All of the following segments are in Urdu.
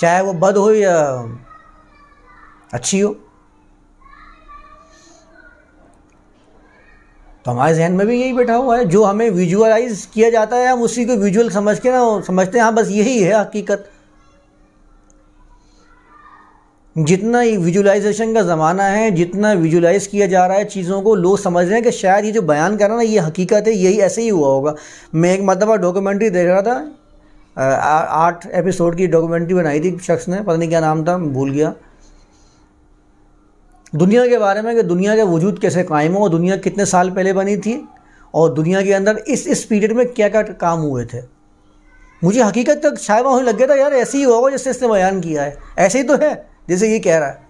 چاہے وہ بد ہو یا اچھی ہو۔ تو ہمارے ذہن میں بھی یہی بیٹھا ہوا ہے، جو ہمیں ویژولائز کیا جاتا ہے، ہم اسی کو ویژول سمجھ کے نا، سمجھتے ہیں ہاں بس یہی ہے حقیقت۔ جتنا ویژولائزیشن کا زمانہ ہے، جتنا ویژولائز کیا جا رہا ہے چیزوں کو، لوگ سمجھ رہے ہیں کہ شاید یہ جو بیان کر رہا نا، یہ حقیقت ہے، یہی ایسے ہی ہوا ہوگا۔ میں ایک مرتبہ ڈاکومنٹری دیکھ رہا تھا آٹھ ایپیسوڈ کی ڈاکومنٹری بنائی تھی شخص نے، پتہ نہیں کیا نام تھا بھول گیا۔ دنیا کے بارے میں کہ دنیا کا وجود کیسے قائم ہو اور دنیا کتنے سال پہلے بنی تھی اور دنیا کے اندر اس اس پیریڈ میں کیا کیا کام ہوئے تھے۔ مجھے حقیقت تک شاید وہاں لگ گیا تھا، یار ایسے ہی ہوگا جس سے اس نے بیان کیا ہے۔ ایسے ہی تو ہے، جیسے یہ کہہ رہا ہے۔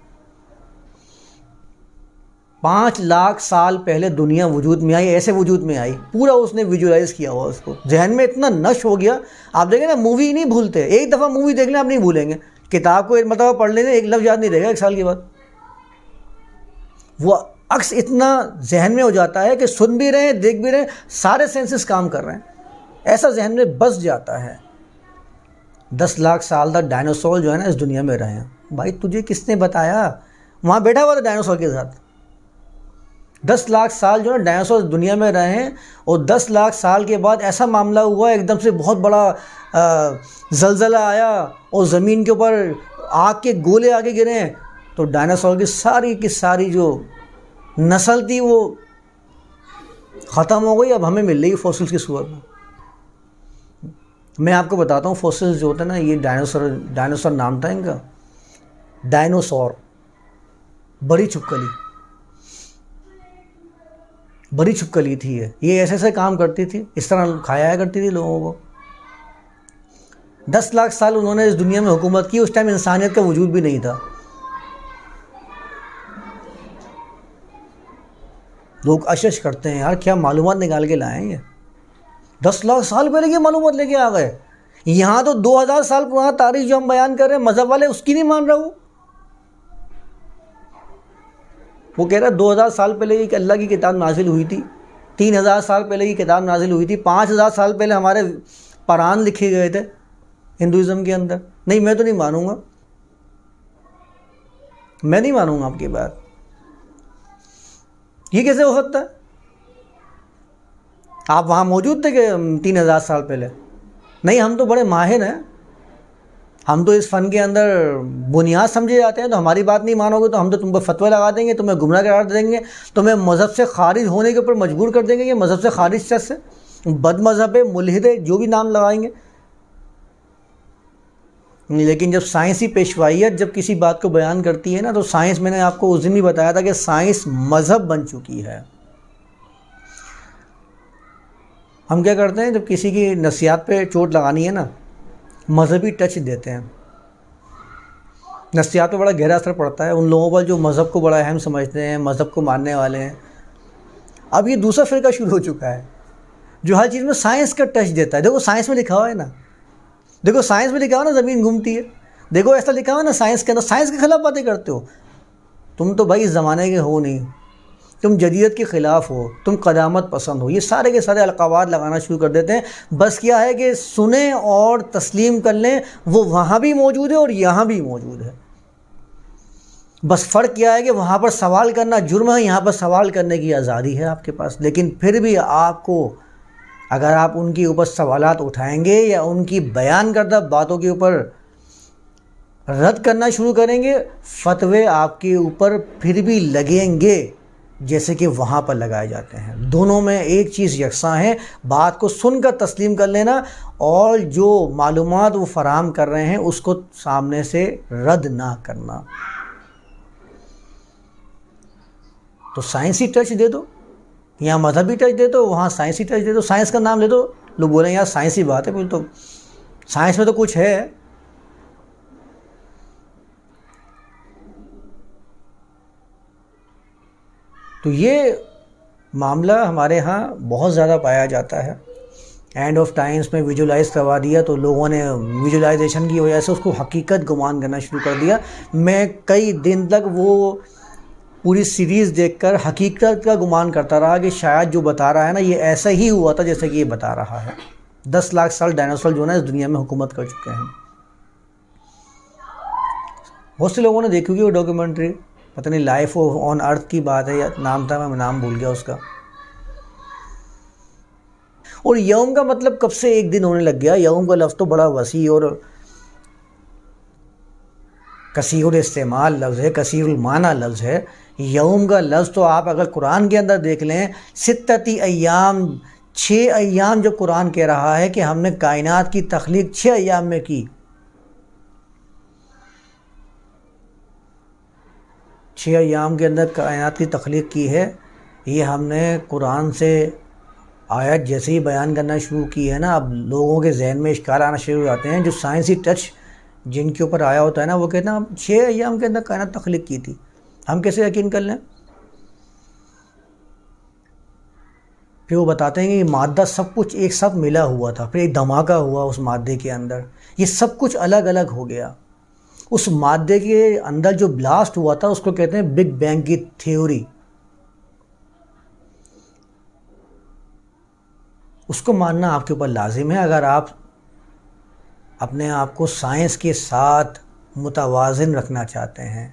پانچ لاکھ سال پہلے دنیا وجود میں آئی، ایسے وجود میں آئی، پورا اس نے ویژولائز کیا ہوا اس کو۔ ذہن میں اتنا نش ہو گیا۔ آپ دیکھیں نا مووی نہیں بھولتے۔ ایک دفعہ مووی دیکھ لیں، آپ نہیں بھولیں گے۔ کتاب کو ایک مرتبہ پڑھ لیں گے ایک لفظ یاد نہیں رہے گا ایک سال کے بعد۔ وہ عکس اتنا ذہن میں ہو جاتا ہے کہ سن بھی رہے ہیں دیکھ بھی رہے ہیں سارے سینسز کام کر رہے ہیں۔ ایسا ذہن میں بس جاتا ہے۔ دس لاکھ سال تک ڈائناسور جو ہے نا، اس دنیا میں رہے ہیں۔ بھائی، تجھے کس نے بتایا؟ وہاں بیٹھا ہوا تھا ڈائناسور کے ساتھ۔ دس لاکھ سال جو ہے ڈائناسور دنیا میں رہے ہیں اور دس لاکھ سال کے بعد ایسا معاملہ ہوا، ایک دم سے بہت بڑا زلزلہ آیا اور زمین کے اوپر آگ کے گولے آگے گرے ہیں۔ تو ڈائناسور کی ساری کی ساری جو نسل تھی وہ ختم ہو گئی۔ اب ہمیں مل رہی فوسلس کی صورت میں۔ میں آپ کو بتاتا ہوں فوسلس جو ہوتا ہے نا، یہ ڈائناسور ڈائناسور نام تھا ان کا۔ ڈائنوسور بڑی چھپکلی بڑی چھپکلی تھی یہ۔ یہ ایسے ایسے کام کرتی تھی، اس طرح کھایا کرتی تھی لوگوں کو۔ دس لاکھ سال انہوں نے اس دنیا میں حکومت کی، اس ٹائم انسانیت کا وجود بھی نہیں تھا۔ لوگ اشش کرتے ہیں، یار کیا معلومات نکال کے لائیں یہ۔ دس لاکھ سال پہلے کی معلومات لے کے آ گئے۔ یہاں تو دو ہزار سال پرانا تاریخ جو ہم بیان کر رہے ہیں، مذہب والے اس کی نہیں مان رہا ہوں وہ کہہ رہا ہے دو ہزار سال پہلے ایک اللہ کی کتاب نازل ہوئی تھی، تین ہزار سال پہلے کی کتاب نازل ہوئی تھی، پانچ ہزار سال پہلے ہمارے پران لکھے گئے تھے ہندوازم کے اندر۔ نہیں، میں تو نہیں مانوں گا۔ میں نہیں مانوں گا آپ کی بات۔ یہ کیسے ہو سکتا ہے؟ آپ وہاں موجود تھے کہ تین ہزار سال پہلے؟ نہیں، ہم تو بڑے ماہر ہیں۔ ہم تو اس فن کے اندر بنیاد سمجھے جاتے ہیں، تو ہماری بات نہیں مانو گے تو ہم تو تم کو فتوی لگا دیں گے، تمہیں گمراہ قرار دیں گے، تمہیں مذہب سے خارج ہونے کے اوپر مجبور کر دیں گے، یہ مذہب سے خارج شخص ہے۔ بد مذہب ہے، ملحد ہے، جو بھی نام لگائیں گے۔ لیکن جب سائنسی پیشوائیت جب کسی بات کو بیان کرتی ہے نا، تو سائنس، میں نے آپ کو اس دن بھی بتایا تھا کہ سائنس مذہب بن چکی ہے۔ ہم کیا کرتے ہیں، جب کسی کی نصیحت پہ چوٹ لگانی ہے نا مذہبی ٹچ دیتے ہیں۔ نفسیات پہ بڑا گہرا اثر پڑتا ہے۔ ان لوگوں پر جو مذہب کو بڑا اہم سمجھتے ہیں، مذہب کو ماننے والے ہیں۔ اب یہ دوسرا فرقہ شروع ہو چکا ہے، جو ہر چیز میں سائنس کا ٹچ دیتا ہے۔ دیکھو سائنس میں لکھا ہوا ہے نا۔ دیکھو سائنس میں لکھا ہوا نا، زمین گھومتی ہے۔ دیکھو ایسا لکھا ہوا نا، سائنس کے اندر سائنس کے خلاف باتیں کرتے ہو۔ تم تو بھائی اس زمانے کے ہو نہیں۔ تم جدیت کے خلاف ہو، تم قدامت پسند ہو۔ یہ سارے کے سارے القابات لگانا شروع کر دیتے ہیں۔ بس کیا ہے کہ سنیں اور تسلیم کر لیں، وہ وہاں بھی موجود ہے اور یہاں بھی موجود ہے۔ بس فرق کیا ہے کہ وہاں پر سوال کرنا جرم ہے، یہاں پر سوال کرنے کی آزادی ہے آپ کے پاس۔ لیکن پھر بھی آپ کو اگر آپ ان کے اوپر سوالات اٹھائیں گے یا ان کی بیان کردہ باتوں کے اوپر رد کرنا شروع کریں گے، فتوے آپ کے اوپر پھر بھی لگیں گے۔ جیسے کہ وہاں پر لگائے جاتے ہیں۔ دونوں میں ایک چیز یکساں ہے، بات کو سن کر تسلیم کر لینا اور جو معلومات وہ فراہم کر رہے ہیں اس کو سامنے سے رد نہ کرنا۔ تو سائنسی ٹچ دے دو، یہاں مذہبی ٹچ دے دو، وہاں سائنسی ٹچ دے دو، سائنس کا نام لے دو۔ لوگ بولیں، یار سائنسی بات ہے پھر تو سائنس میں تو کچھ ہے۔ تو یہ معاملہ ہمارے ہاں بہت زیادہ پایا جاتا ہے۔ اینڈ آف ٹائمس میں ویژولائز کروا دیا تو لوگوں نے ویژولائزیشن کی وجہ سے اس کو حقیقت گمان کرنا شروع کر دیا۔ میں کئی دن تک وہ پوری سیریز دیکھ کر حقیقت کا گمان کرتا رہا کہ شاید جو بتا رہا ہے نا یہ ایسا ہی ہوا تھا جیسے کہ یہ بتا رہا ہے۔ دس لاکھ سال ڈائناسور جو ہے نا اس دنیا میں حکومت کر چکے ہیں۔ بہت سے لوگوں نے دیکھی ہوگی وہ ڈاکیومنٹری پتہ نہیں لائف آن ارتھ کی بات ہے یا نام تھا، میں نام بھول گیا اس کا۔ اور یوم کا مطلب کب سے ایک دن ہونے لگ گیا؟ یوم کا لفظ تو بڑا وسیع اور کثیر الاستعمال لفظ ہے، کثیر المعنی لفظ ہے۔ یوم کا لفظ تو آپ اگر قرآن کے اندر دیکھ لیں، ستتی ایام، چھ ایام جو قرآن کہہ رہا ہے کہ ہم نے کائنات کی تخلیق چھ ایام میں کی۔ چھ ایام کے اندر کائنات کی تخلیق کی ہے۔ یہ ہم نے قرآن سے آیت جیسے ہی بیان کرنا شروع کی ہے نا، اب لوگوں کے ذہن میں اشکال آنا شروع ہو جاتے ہیں۔ جو سائنسی ٹچ جن کے اوپر آیا ہوتا ہے نا، وہ کہتے ہیں ہم چھ ایام کے اندر کائنات تخلیق کی تھی۔ ہم کیسے یقین کر لیں؟ پھر وہ بتاتے ہیں کہ یہ مادہ سب کچھ ایک ساتھ ملا ہوا تھا، پھر ایک دھماکہ ہوا اس مادے کے اندر۔ یہ سب کچھ الگ الگ ہو گیا۔ اس مادے کے اندر جو بلاسٹ ہوا تھا، اس کو کہتے ہیں بگ بینگ کی تھیوری اس کو ماننا آپ کے اوپر لازم ہے۔ اگر آپ اپنے آپ کو سائنس کے ساتھ متوازن رکھنا چاہتے ہیں،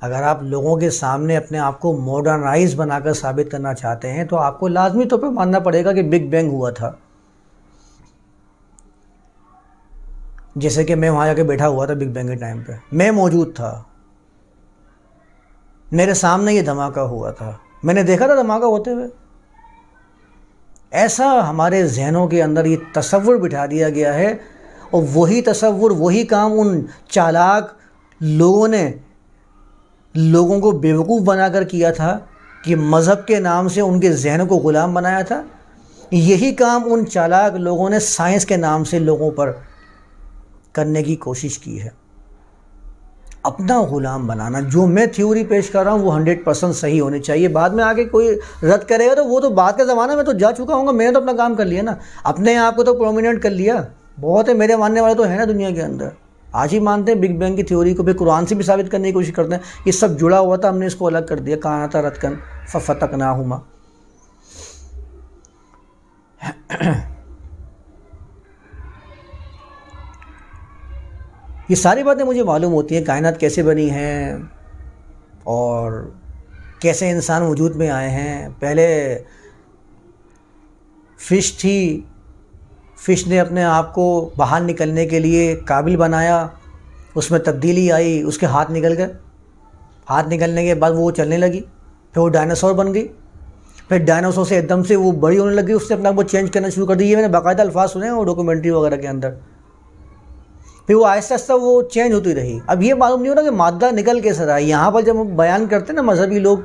اگر آپ لوگوں کے سامنے اپنے آپ کو ماڈرنائز بنا کر ثابت کرنا چاہتے ہیں، تو آپ کو لازمی طور پہ ماننا پڑے گا کہ بگ بینگ ہوا تھا۔ جیسے کہ میں وہاں جا کے بیٹھا ہوا تھا بگ بینگ کے ٹائم پہ۔ میں موجود تھا۔ میرے سامنے یہ دھماکہ ہوا تھا۔ میں نے دیکھا تھا دھماکہ ہوتے ہوئے۔ ایسا ہمارے ذہنوں کے اندر یہ تصور بٹھا دیا گیا ہے اور وہی تصور، وہی کام ان چالاک لوگوں نے لوگوں کو بیوقوف بنا کر کیا تھا کہ مذہب کے نام سے ان کے ذہن کو غلام بنایا تھا۔ یہی کام ان چالاک لوگوں نے سائنس کے نام سے لوگوں پر کرنے کی کوشش کی ہے۔ اپنا غلام بنانا، جو میں تھیوری پیش کر رہا ہوں، وہ ہنڈریڈ پرسنٹ صحیح ہونی چاہیے۔ بعد میں آگے کوئی رد کرے گا تو وہ تو بعد کے زمانہ میں تو جا چکا ہوں گا، میں نے تو اپنا کام کر لیا نا۔ اپنے آپ کو تو پرومیننٹ کر لیا۔ بہت ہے میرے ماننے والے تو ہیں نا دنیا کے اندر۔ آج ہی مانتے ہیں بگ بینگ کی تھیوری کو بھی قرآن سے بھی ثابت کرنے کی کوشش کرتے ہیں۔ یہ سب جڑا ہوا تھا، ہم نے اس کو الگ کر دیا۔ کہاں تھا رتکن فتق نہ ہما یہ ساری باتیں مجھے معلوم ہوتی ہیں، کائنات کیسے بنی ہیں اور کیسے انسان وجود میں آئے ہیں۔ پہلے فش تھی، فش نے اپنے آپ کو باہر نکلنے کے لیے قابل بنایا۔ اس میں تبدیلی آئی، اس کے ہاتھ نکل گئے۔ ہاتھ نکلنے کے بعد وہ چلنے لگی، پھر وہ ڈائناسور بن گئی۔ پھر ڈائناسور سے ایک دم سے وہ بڑی ہونے لگی، اس سے اپنا وہ چینج کرنا شروع کر دی یہ میں نے باقاعدہ الفاظ سنے ہیں وہ ڈاکومنٹری وغیرہ کے اندر۔ پھر وہ آہستہ آہستہ وہ چینج ہوتی رہی۔ اب یہ معلوم نہیں ہونا کہ مادہ نکل کے رہا یہاں پر جب بیان کرتے ہیں نا مذہبی لوگ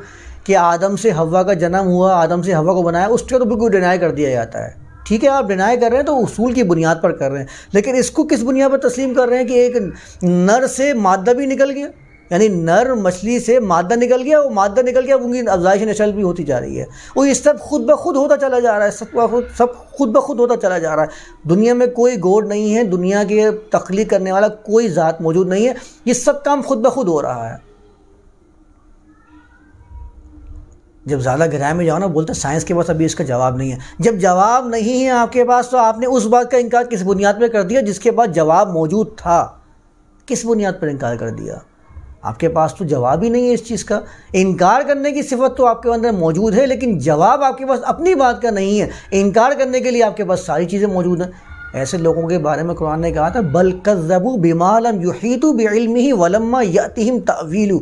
کہ آدم سے ہوا کا جنم ہوا، آدم سے ہوا کو بنایا، اس کے تو بالکل ڈینائی کر دیا جاتا ہے۔ ٹھیک ہے، آپ ڈینائی کر رہے ہیں تو اصول کی بنیاد پر کر رہے ہیں، لیکن اس کو کس بنیاد پر تسلیم کر رہے ہیں کہ ایک نر سے مادہ بھی نکل گیا؟ یعنی نر مچھلی سے مادہ نکل گیا، وہ مادہ نکل گیا ان کی افزائش نشل بھی ہوتی جا رہی ہے۔ وہ یہ سب خود بخود ہوتا چلا جا رہا ہے، سب خود سب خود بخود ہوتا چلا جا رہا ہے۔ دنیا میں کوئی گوڈ نہیں ہے، دنیا کے تخلیق کرنے والا کوئی ذات موجود نہیں ہے۔ یہ سب کام خود بخود ہو رہا ہے۔ جب زیادہ گہرائی میں جاؤ نا بولتے سائنس کے پاس ابھی اس کا جواب نہیں ہے۔ جب جواب نہیں ہے آپ کے پاس تو آپ نے اس بات کا انکار کس بنیاد پہ کر دیا جس کے پاس جواب موجود تھا؟ کس بنیاد پر انکار کر دیا؟ آپ کے پاس تو جواب ہی نہیں ہے اس چیز کا۔ انکار کرنے کی صفت تو آپ کے اندر موجود ہے، لیکن جواب آپ کے پاس اپنی بات کا نہیں ہے۔ انکار کرنے کے لیے آپ کے پاس ساری چیزیں موجود ہیں۔ ایسے لوگوں کے بارے میں قرآن نے کہا تھا بلکذبو بمالم یحیطو بعلمہ ولما یاتہم تعویلو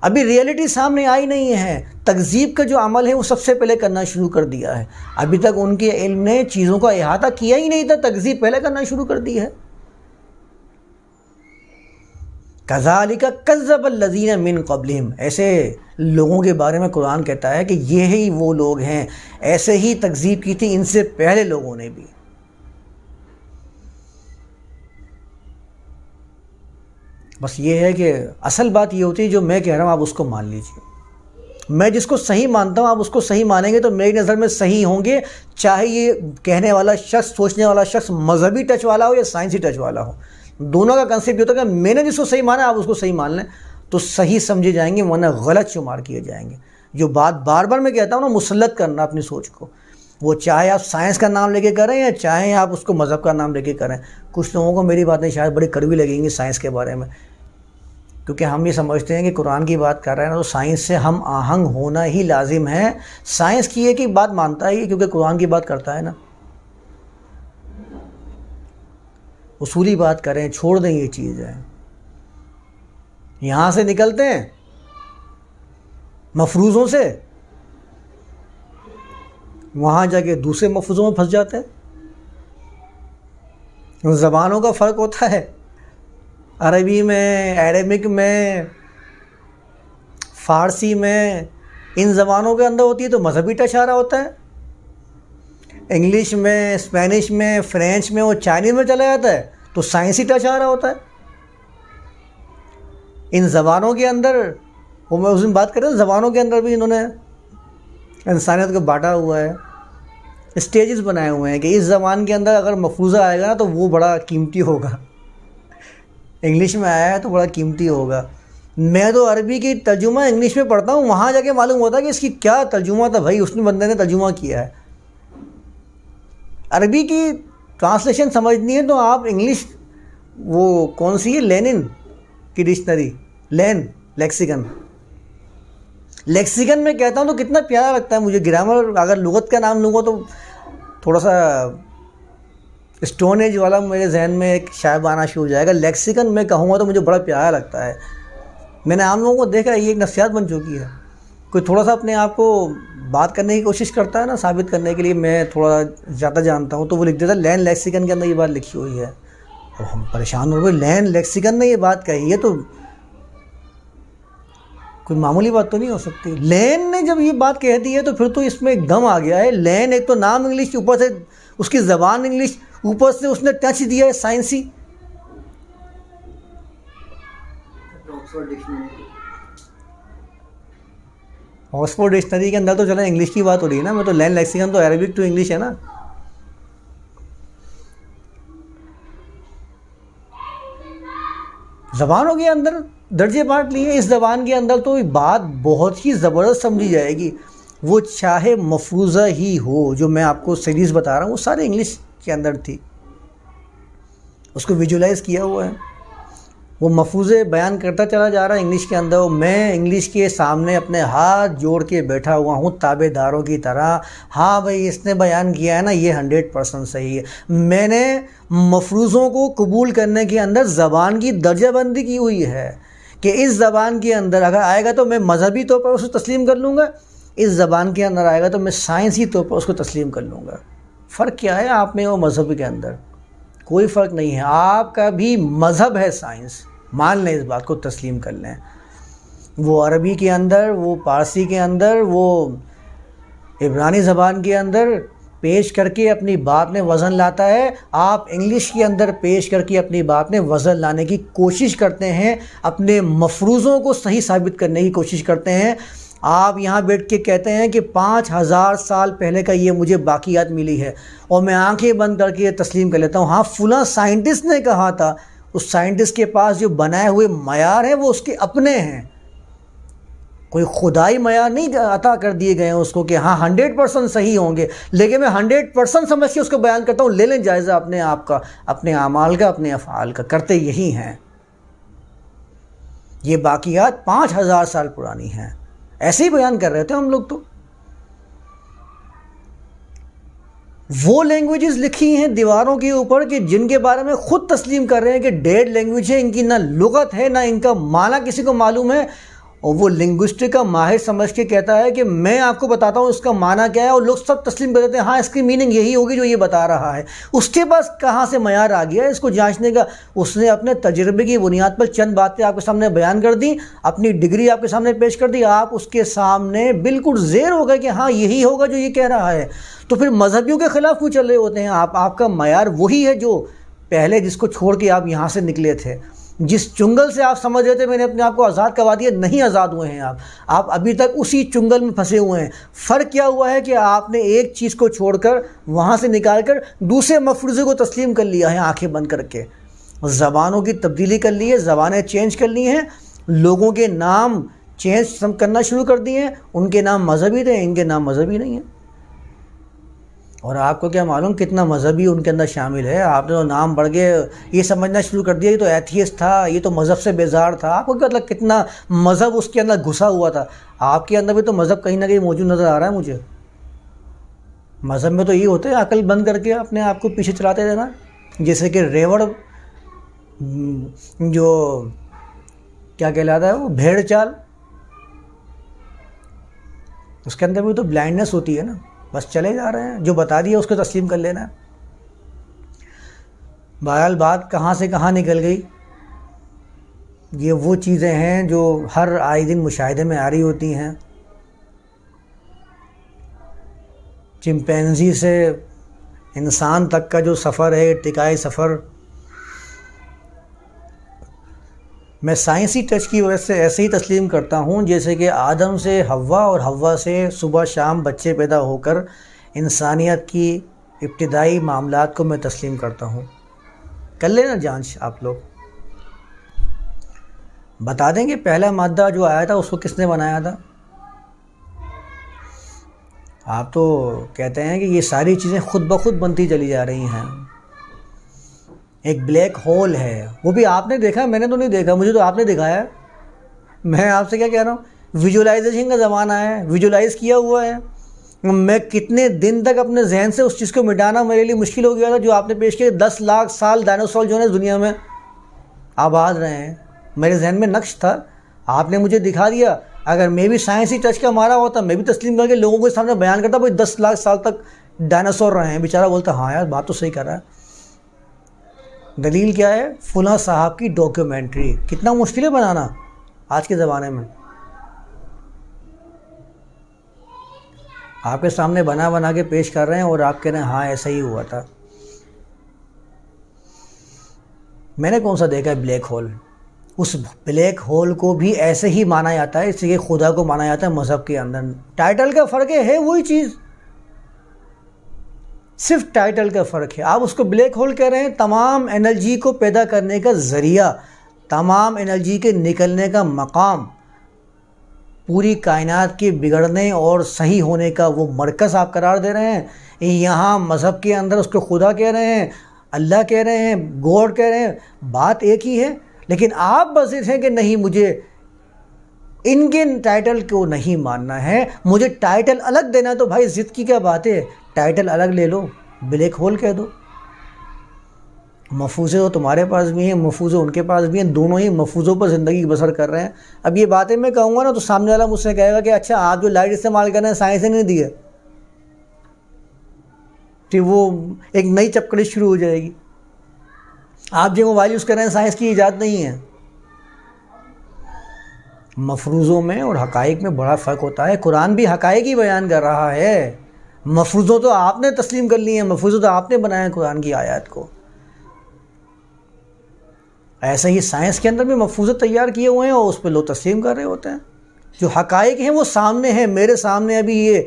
ابھی ریئلٹی سامنے آئی نہیں ہے۔ تکذیب کا جو عمل ہے، وہ سب سے پہلے کرنا شروع کر دیا ہے۔ ابھی تک ان کے علم نے چیزوں کا احاطہ کیا ہی نہیں تھا، تکذیب پہلے کرنا شروع کر دی ہے۔ کزالی کا کذب الزین من قبلہم۔ ایسے لوگوں کے بارے میں قرآن کہتا ہے کہ یہی وہ لوگ ہیں۔ ایسے ہی تکذیب کی تھی ان سے پہلے لوگوں نے بھی۔ بس یہ ہے کہ اصل بات یہ ہوتی ہے جو میں کہہ رہا ہوں، آپ اس کو مان لیجیے میں جس کو صحیح مانتا ہوں، آپ اس کو صحیح مانیں گے تو میری نظر میں صحیح ہوں گے۔ چاہے یہ کہنے والا شخص، سوچنے والا شخص مذہبی ٹچ والا ہو یا سائنسی ٹچ والا ہو۔ دونوں کا کنسیپٹ یہ ہوتا ہے کہ میں نے جس کو صحیح مانا آپ اس کو صحیح مان لیں۔ تو صحیح سمجھے جائیں گے، ورنہ غلط شمار کیے جائیں گے۔ جو بات بار بار میں کہتا ہوں نا، مسلط کرنا اپنی سوچ کو۔ وہ چاہے آپ سائنس کا نام لے کے کریں یا چاہیں آپ اس کو مذہب کا نام لے کے کریں۔ کچھ لوگوں کو میری باتیں شاید بڑی کڑوی لگیں گی سائنس کے بارے میں۔ کیونکہ ہم یہ سمجھتے ہیں کہ قرآن کی بات کر رہے ہیں نا تو سائنس سے ہم آہنگ ہونا ہی لازم ہے۔ سائنس کی ایک ہی بات مانتا ہی ہے کیونکہ قرآن کی بات کرتا ہے نا۔ اصولی بات کریں، چھوڑ دیں یہ چیز ہے۔ یہاں سے نکلتے ہیں، مفروضوں سے۔ وہاں جا کے دوسرے مفروضوں میں پھنس جاتے ہیں۔ زبانوں کا فرق ہوتا ہے۔ عربی میں ایرمک میں، فارسی میں، ان زبانوں کے اندر ہوتی ہے تو مذہبی ٹچارہ ہوتا ہے۔ انگلش میں، اسپینش میں، فرینچ میں وہ چائنیز میں چلا جاتا ہے۔ تو سائنسی ٹچارہ ہوتا ہے۔ ان زبانوں کے اندر، وہ میں اس دن بات کر رہا ہوں، زبانوں کے اندر بھی انہوں نے انسانیت کو بانٹا ہوا ہے اسٹیجز بنائے ہوئے ہیں کہ اس زبان کے اندر اگر مفروضہ آئے گا نا تو وہ بڑا قیمتی ہوگا۔ انگلش میں آیا ہے تو بڑا قیمتی ہوگا۔ میں تو عربی کی ترجمہ انگلش میں پڑھتا ہوں، وہاں جا کے معلوم ہوتا ہے کہ اس کی کیا ترجمہ تھا، بھائی، اس نے بندے نے ترجمہ کیا ہے۔ عربی کی ٹرانسلیشن سمجھنی ہے تو آپ انگلش وہ کون سی ہے؟ لینن کی ڈکشنری لین لیکسیکن لیکسیکن میں کہتا ہوں تو کتنا پیارا لگتا ہے مجھے گرامر اگر لغت کا نام لوں گا تو تھوڑا سا اسٹون ایج والا میرے ذہن میں ایک شائب آنا شروع ہو جائے گا۔ لیکسیکن میں کہوں گا تو مجھے بڑا پیارا لگتا ہے۔ میں نے عام لوگوں کو دیکھا یہ ایک نفسیات بن چکی ہے۔ کوئی تھوڑا سا اپنے آپ کو بات کرنے کی کوشش کرتا ہے نا، ثابت کرنے کے لیے میں تھوڑا زیادہ جانتا ہوں، تو وہ لکھ دیتا ہے، لین لیکسیکن کے اندر یہ بات لکھی ہوئی ہے۔ اور ہم پریشان ہو رہے لین لیکسیکن نے یہ بات کہی ہے تو کوئی معمولی بات تو نہیں ہو سکتی۔ لین نے جب یہ بات کہہ دی ہے تو پھر تو اس میں ایک دم آ گیا ہے۔ لین ایک تو نام انگلش اوپر سے اس کی زبان انگلش، اوپر سے اس نے ٹچ دیا ہے سائنسی۔ آکسفورڈ ڈکشنری کے اندر تو چلا انگلش کی بات ہو رہی ہے نا میں تو لین لیکسیکن تو عربک ٹو انگلش ہے نا۔ زبانوں کے اندر، درجے بانٹ لیے، اس زبان کے اندر تو بات بہت ہی زبردست سمجھی جائے گی۔ وہ چاہے مفروضہ ہی ہو، جو میں آپ کو سیریز بتا رہا ہوں، وہ سارے انگلش کے اندر تھی۔ اس کو ویجولائز کیا ہوا ہے۔ وہ مفوضے بیان کرتا چلا جا رہا ہے انگلش کے اندر میں انگلش کے سامنے اپنے ہاتھ جوڑ کے بیٹھا ہوا ہوں تابے داروں کی طرح۔ ہاں بھائی، اس نے بیان کیا ہے نا، یہ ہنڈریڈ پرسنٹ صحیح ہے۔ میں نے مفروضوں کو قبول کرنے کے اندر زبان کی درجہ بندی کی ہوئی ہے کہ اس زبان کے اندر اگر آئے گا تو میں مذہبی طور پر اس کو تسلیم کر لوں گا، اس زبان کے اندر آئے گا تو میں سائنسی طور پر اس کو تسلیم کر لوں گا۔ فرق کیا ہے آپ میں وہ مذہب کے اندر؟ کوئی فرق نہیں ہے۔ آپ کا بھی مذہب ہے سائنس۔ مان لیں اس بات کو تسلیم کر لیں۔ وہ عربی کے اندر، وہ پارسی کے اندر، وہ عبرانی زبان کے اندر پیش کر کے اپنی بات میں وزن لاتا ہے۔ آپ انگلش کے اندر پیش کر کے اپنی بات میں وزن لانے کی کوشش کرتے ہیں، اپنے مفروضوں کو صحیح ثابت کرنے کی کوشش کرتے ہیں۔ آپ یہاں بیٹھ کے کہتے ہیں کہ پانچ ہزار سال پہلے کا یہ مجھے باقیات ملی ہے اور میں آنکھیں بند کر کے یہ تسلیم کر لیتا ہوں۔ ہاں فلاں سائنٹسٹ نے کہا تھا، اس سائنٹسٹ کے پاس جو بنائے ہوئے معیار ہیں وہ اس کے اپنے ہیں۔ کوئی خدائی معیار نہیں عطا کر دیے گئے ہیں اس کو کہ ہاں ہنڈریڈ پرسنٹ صحیح ہوں گے۔ لیکن میں ہنڈریڈ پرسنٹ سمجھ کے اس کو بیان کرتا ہوں۔ لے لیں جائزہ اپنے آپ کا، اپنے اعمال کا، اپنے افعال کا۔ کرتے یہی ہیں۔ یہ باقیات پانچ ہزار سال پرانی ہیں۔ ایسے ہی بیان کر رہے تھے ہم لوگ تو۔ وہ لینگویجز لکھی ہیں دیواروں کے اوپر کہ جن کے بارے میں خود تسلیم کر رہے ہیں کہ ڈیڈ لینگویج ہے، ان کی نہ لغت ہے، نہ ان کا معنی کسی کو معلوم ہے۔ اور وہ لنگوسٹک کا ماہر سمجھ کے کہتا ہے کہ میں آپ کو بتاتا ہوں اس کا معنی کیا ہے اور لوگ سب تسلیم کر دیتے ہیں ہاں اس کی میننگ یہی ہوگی جو یہ بتا رہا ہے۔ اس کے پاس کہاں سے معیار آ گیا ہے؟ اس کو جانچنے کا۔ اس نے اپنے تجربے کی بنیاد پر چند باتیں آپ کے سامنے بیان کر دیں، اپنی ڈگری آپ کے سامنے پیش کر دی، آپ اس کے سامنے بالکل زیر ہو گئے کہ ہاں یہی ہوگا جو یہ کہہ رہا ہے۔ تو پھر مذہبیوں کے خلاف کیوں چل رہے ہوتے ہیں؟ آپ آپ کا معیار وہی ہے جو پہلے جس کو چھوڑ کے آپ یہاں سے نکلے تھے۔ جس چنگل سے آپ سمجھ رہے تھے میں نے اپنے آپ کو آزاد کروا دیا، نہیں آزاد ہوئے ہیں آپ۔ آپ ابھی تک اسی چنگل میں پھنسے ہوئے ہیں۔ فرق کیا ہوا ہے کہ آپ نے ایک چیز کو چھوڑ کر وہاں سے نکال کر دوسرے مفروضے کو تسلیم کر لیا ہے آنکھیں بند کر کے۔ زبانوں کی تبدیلی کر لی ہے، زبانیں چینج کر لی ہیں۔ لوگوں کے نام چینج کرنا شروع کر دیے ہیں۔ ان کے نام مذہبی تھے، ان کے نام مذہبی نہیں ہیں۔ اور آپ کو کیا معلوم کتنا مذہبی ان کے اندر شامل ہے؟ آپ نے تو نام بڑھ گئے یہ سمجھنا شروع کر دیا، یہ تو ایتھیس تھا، یہ تو مذہب سے بیزار تھا۔ آپ کو کیا مطلب کتنا مذہب اس کے اندر گھسا ہوا تھا؟ آپ کے اندر بھی تو مذہب کہیں نہ کہیں موجود نظر آ رہا ہے مجھے۔ مذہب میں تو یہ ہوتا ہے عقل بند کر کے اپنے آپ کو پیچھے چلاتے رہنا۔ جیسے کہ ریوڑ جو کیا کہلاتا ہے وہ، بھیڑ چال۔ اس کے اندر بھی تو بلائنڈنس ہوتی ہے نا۔ بس چلے جا رہے ہیں، جو بتا دیا اس کو تسلیم کر لینا ہے۔ بہرحال بات کہاں سے کہاں نکل گئی، یہ وہ چیزیں ہیں جو ہر آئے دن مشاہدے میں آ رہی ہوتی ہیں۔ چمپینزی سے انسان تک کا جو سفر ہے ارتقائی سفر میں سائنسی ٹچ کی وجہ سے ایسے ہی تسلیم کرتا ہوں، جیسے کہ آدم سے ہوا اور ہوا سے صبح شام بچے پیدا ہو کر انسانیت کی ابتدائی معاملات کو میں تسلیم کرتا ہوں۔ کر لینا جانچ آپ لوگ۔ بتا دیں کہ پہلا مادہ جو آیا تھا، اس کو کس نے بنایا تھا؟ آپ تو کہتے ہیں کہ یہ ساری چیزیں خود بخود بنتی چلی جا رہی ہیں۔ ایک بلیک ہول ہے۔ وہ بھی آپ نے دیکھا؟ میں نے تو نہیں دیکھا، مجھے تو آپ نے دکھایا۔ ہے میں آپ سے کیا کہہ رہا ہوں؟ ویژولائزیشن کا زمانہ ہے ویژولائز کیا ہوا ہے۔ میں کتنے دن تک اپنے ذہن سے اس چیز کو مٹانا میرے لیے مشکل ہو گیا تھا، جو آپ نے پیش کیا دس لاکھ سال ڈائنوسال جو ہے دنیا میں آباد رہے ہیں۔ میرے ذہن میں نقش تھا۔ آپ نے مجھے دکھا دیا۔ اگر میں بھی سائنسی ٹچ کا مارا ہوتا، میں بھی تسلیم کر کے لوگوں کے سامنے بیان کرتا، بھائی دس لاکھ سال تک ڈائناسور رہے ہیں۔ بیچارہ بولتا ہاں یار، بات تو صحیح کر رہا ہے۔ دلیل کیا ہے؟ فلاں صاحب کی ڈاکیومنٹری کتنا مشکل ہے بنانا آج کے زمانے میں۔ آپ کے سامنے بنا بنا کے پیش کر رہے ہیں اور آپ کہہ رہے ہیں ہاں ایسا ہی ہوا تھا۔ میں نے کون سا دیکھا ہے؟ بلیک ہول اس بلیک ہول کو بھی ایسے ہی مانا جاتا ہے، اس لیے خدا کو مانا جاتا ہے مذہب کے اندر۔ ٹائٹل کا فرق ہے، وہی چیز۔ صرف ٹائٹل کا فرق ہے۔ آپ اس کو بلیک ہول کہہ رہے ہیں، تمام انرجی کو پیدا کرنے کا ذریعہ، تمام انرجی کے نکلنے کا مقام، پوری کائنات کے بگڑنے اور صحیح ہونے کا وہ مرکز آپ قرار دے رہے ہیں۔ یہاں مذہب کے اندر اس کو خدا کہہ رہے ہیں، اللہ کہہ رہے ہیں، گوڈ کہہ رہے ہیں، بات ایک ہی ہے۔ لیکن آپ بس ہیں کہ نہیں، مجھے ان کے ٹائٹل کو نہیں ماننا ہے۔ مجھے ٹائٹل الگ دینا تو بھائی ضد کی کیا بات ہے؟ ٹائٹل الگ لے لو بلیک ہول کہہ دو۔ مفوضے تو تمہارے پاس بھی ہیں مفوضے ان کے پاس بھی ہیں، دونوں ہی مفوضوں پر زندگی بسر کر رہے ہیں۔ اب یہ باتیں میں کہوں گا نا تو سامنے والا مجھ سے کہے گا کہ اچھا آپ جو لائٹ استعمال کر رہے ہیں سائنس نے نہیں دی ہے۔ کہ وہ ایک نئی چپکڑی شروع ہو جائے گی۔ آپ جو موبائل یوز کر رہے ہیں سائنس کی ایجاد نہیں ہے۔ مفروضوں میں اور حقائق میں بڑا فرق ہوتا ہے۔ قرآن بھی حقائق ہی بیان کر رہا ہے۔ مفروضوں تو آپ نے تسلیم کر لی ہیں، مفروضوں تو آپ نے بنایا قرآن کی آیات کو۔ ایسا ہی سائنس کے اندر بھی مفروضے تیار کیے ہوئے ہیں اور اس پہ لوگ تسلیم کر رہے ہوتے ہیں۔ جو حقائق ہیں وہ سامنے ہیں، میرے سامنے ابھی یہ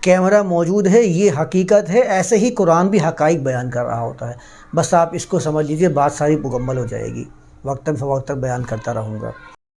کیمرہ موجود ہے، یہ حقیقت ہے۔ ایسے ہی قرآن بھی حقائق بیان کر رہا ہوتا ہے۔ بس آپ اس کو سمجھ لیجیے، بات ساری مکمل ہو جائے گی۔ وقتاً فوقتاً بیان کرتا رہوں گا۔